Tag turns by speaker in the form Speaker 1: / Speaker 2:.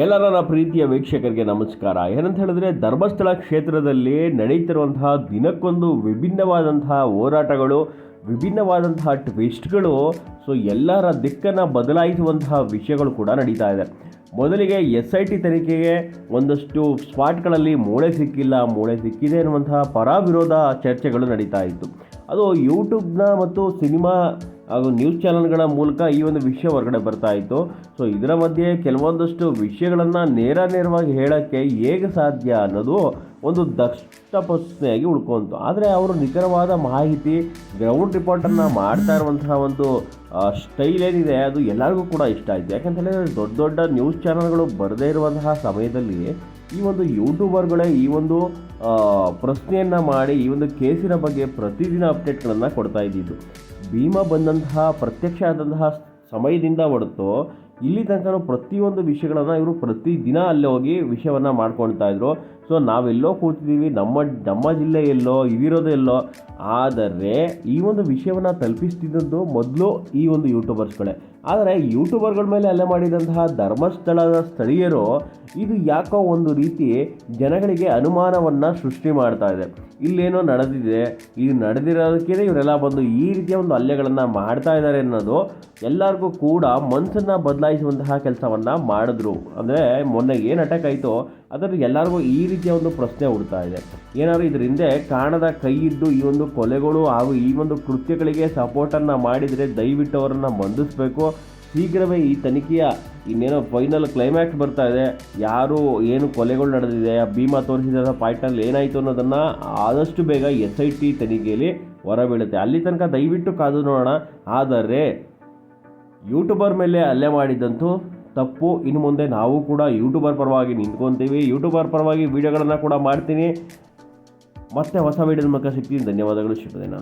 Speaker 1: ಎಲ್ಲ ನನ್ನ ಪ್ರೀತಿಯ ವೀಕ್ಷಕರಿಗೆ ನಮಸ್ಕಾರ. ಏನಂತ ಹೇಳಿದ್ರೆ, ಧರ್ಮಸ್ಥಳ ಕ್ಷೇತ್ರದಲ್ಲಿ ನಡೀತಿರುವಂತಹ ದಿನಕ್ಕೊಂದು ವಿಭಿನ್ನವಾದಂತಹ ಹೋರಾಟಗಳು, ವಿಭಿನ್ನವಾದಂತಹ ಟ್ವಿಸ್ಟ್ಗಳು ಸೊ ಎಲ್ಲರ ದಿಕ್ಕನ್ನು ಬದಲಾಯಿಸುವಂತಹ ವಿಷಯಗಳು ಕೂಡ ನಡೀತಾ ಇದೆ. ಮೊದಲಿಗೆ ಎಸ್ ಐ ಟಿ ತನಿಖೆಗೆ ಒಂದಷ್ಟು ಸ್ಪಾಟ್ಗಳಲ್ಲಿ ಮೂಳೆ ಸಿಕ್ಕಿಲ್ಲ, ಮೂಳೆ ಸಿಕ್ಕಿದೆ ಅನ್ನುವಂತಹ ಪರ ವಿರೋಧ ಚರ್ಚೆಗಳು ನಡೀತಾ ಇತ್ತು. ಅದು ಯೂಟ್ಯೂಬ್ನ ಮತ್ತು ಸಿನಿಮಾ ಹಾಗೂ ನ್ಯೂಸ್ ಚಾನಲ್ಗಳ ಮೂಲಕ ಈ ಒಂದು ವಿಷಯ ಹೊರಗಡೆ ಬರ್ತಾ ಇತ್ತು. ಸೊ, ಇದರ ಮಧ್ಯೆ ಕೆಲವೊಂದಷ್ಟು ವಿಷಯಗಳನ್ನು ನೇರ ನೇರವಾಗಿ ಹೇಳೋಕ್ಕೆ ಹೇಗೆ ಸಾಧ್ಯ ಅನ್ನೋದು ಒಂದು ದಕ್ಷ ಪ್ರಶ್ನೆಯಾಗಿ ಉಳ್ಕೊಂತು. ಆದರೆ ಅವರು ನಿಖರವಾದ ಮಾಹಿತಿ, ಗ್ರೌಂಡ್ ರಿಪೋರ್ಟನ್ನು ಮಾಡ್ತಾ ಇರುವಂತಹ ಒಂದು ಸ್ಟೈಲ್ ಏನಿದೆ ಅದು ಎಲ್ಲರಿಗೂ ಕೂಡ ಇಷ್ಟ ಆಯಿತು. ಯಾಕಂತ ಹೇಳಿದ್ರೆ ದೊಡ್ಡ ದೊಡ್ಡ ನ್ಯೂಸ್ ಚಾನಲ್ಗಳು ಬರದೇ ಇರುವಂತಹ ಸಮಯದಲ್ಲಿ ಈ ಒಂದು ಯೂಟ್ಯೂಬರ್ಗಳೇ ಈ ಒಂದು ಪ್ರಶ್ನೆಯನ್ನು ಮಾಡಿ ಈ ಒಂದು ಕೇಸಿನ ಬಗ್ಗೆ ಪ್ರತಿದಿನ ಅಪ್ಡೇಟ್ಗಳನ್ನು ಕೊಡ್ತಾ ಇದ್ದಿದ್ದು. ಭೀಮಾ ಬಂದಂತಹ ಪ್ರತ್ಯಕ್ಷ ಆದಂತಹ ಸಮಯದಿಂದ ಹೊರತು ಇಲ್ಲಿ ತನಕ ಪ್ರತಿಯೊಂದು ವಿಷಯಗಳನ್ನು ಇವರು ಪ್ರತಿದಿನ ಅಲ್ಲೇ ಹೋಗಿ ವಿಷಯವನ್ನು ಮಾಡ್ಕೊಳ್ತಾ ಇದ್ರು. ಸೊ ನಾವೆಲ್ಲೋ ಕೂತಿದ್ದೀವಿ ನಮ್ಮ ನಮ್ಮ ಜಿಲ್ಲೆಯಲ್ಲೋ ಇದಿರೋದು ಎಲ್ಲೋ, ಆದರೆ ಈ ಒಂದು ವಿಷಯವನ್ನು ತಲುಪಿಸ್ತಿದ್ದದ್ದು ಮೊದಲು ಈ ಒಂದು ಯೂಟ್ಯೂಬರ್ಸ್ಗಳೇ. ಆದರೆ ಯೂಟ್ಯೂಬರ್ಗಳ ಮೇಲೆ ಅಲ್ಲೇ ಮಾಡಿದಂತಹ ಧರ್ಮಸ್ಥಳದ ಸ್ಥಳೀಯರು ಇದು ಯಾಕೋ ಒಂದು ರೀತಿ ಜನಗಳಿಗೆ ಅನುಮಾನವನ್ನು ಸೃಷ್ಟಿ ಮಾಡ್ತಾ ಇದೆ. ಇಲ್ಲೇನೋ ನಡೆದಿದೆ ಇದು ನಡೆದಿರೋದಕ್ಕೇ ಇವರೆಲ್ಲ ಬಂದು ಈ ರೀತಿಯ ಒಂದು ಹಲ್ಲೆಗಳನ್ನು ಮಾಡ್ತಾ ಇದ್ದಾರೆ ಅನ್ನೋದು ಎಲ್ಲರಿಗೂ ಕೂಡ ಮನಸ್ಸನ್ನು ಬದಲಾಯಿಸುವಂತಹ ಕೆಲಸವನ್ನು ಮಾಡಿದ್ರು. ಅಂದರೆ ಮೊನ್ನೆ ಏನು ಅಟ್ಯಾಕ್ ಆಯಿತು ಅದರಲ್ಲಿ ಎಲ್ಲರಿಗೂ ಈ ರೀತಿಯ ಒಂದು ಪ್ರಶ್ನೆ ಹುಡ್ತಾ ಇದೆ. ಏನಾದರೂ ಇದರ ಹಿಂದೆ ಕಾಣದ ಕೈ ಇದ್ದು ಈ ಒಂದು ಕೊಲೆಗಳು ಹಾಗೂ ಈ ಒಂದು ಕೃತ್ಯಗಳಿಗೆ ಸಪೋರ್ಟನ್ನು ಮಾಡಿದರೆ ದಯವಿಟ್ಟು ಅವರನ್ನು ಬಂಧಿಸಬೇಕು. ಶೀಘ್ರವೇ ಈ ತನಿಖೆಯ ಇನ್ನೇನೋ ಫೈನಲ್ ಕ್ಲೈಮ್ಯಾಕ್ಸ್ ಬರ್ತಾ ಇದೆ. ಯಾರು ಏನು ಕೊಲೆಗಳು ನಡೆದಿದೆ, ಭೀಮಾ ತೋರಿಸಿದ ಪಾಯಿಂಟಲ್ಲಿ ಏನಾಯಿತು ಅನ್ನೋದನ್ನು ಆದಷ್ಟು ಬೇಗ ಎಸ್ ಐ ಟಿ ತನಿಖೆಯಲ್ಲಿ ಹೊರಬೀಳುತ್ತೆ. ಅಲ್ಲಿ ತನಕ ದಯವಿಟ್ಟು ಕಾದು ನೋಡೋಣ. ಆದರೆ ಯೂಟ್ಯೂಬರ್ ಮೇಲೆ ಹಲ್ಲೆ ಮಾಡಿದ್ದಂತೂ ತಪ್ಪು. ಇನ್ನು ಮುಂದೆ ನಾವು ಕೂಡ ಯೂಟ್ಯೂಬರ್ ಪರವಾಗಿ ನಿಂತ್ಕೊತೀವಿ. ಯೂಟ್ಯೂಬರ್ ಪರವಾಗಿ ವೀಡಿಯೋಗಳನ್ನು ಕೂಡ ಮಾಡ್ತೀನಿ. ಮತ್ತೆ ಹೊಸ ವೀಡಿಯೋದ ಮೂಲಕ ಸಿಗ್ತೀನಿ. ಧನ್ಯವಾದಗಳು. ಶುಭದಿನ.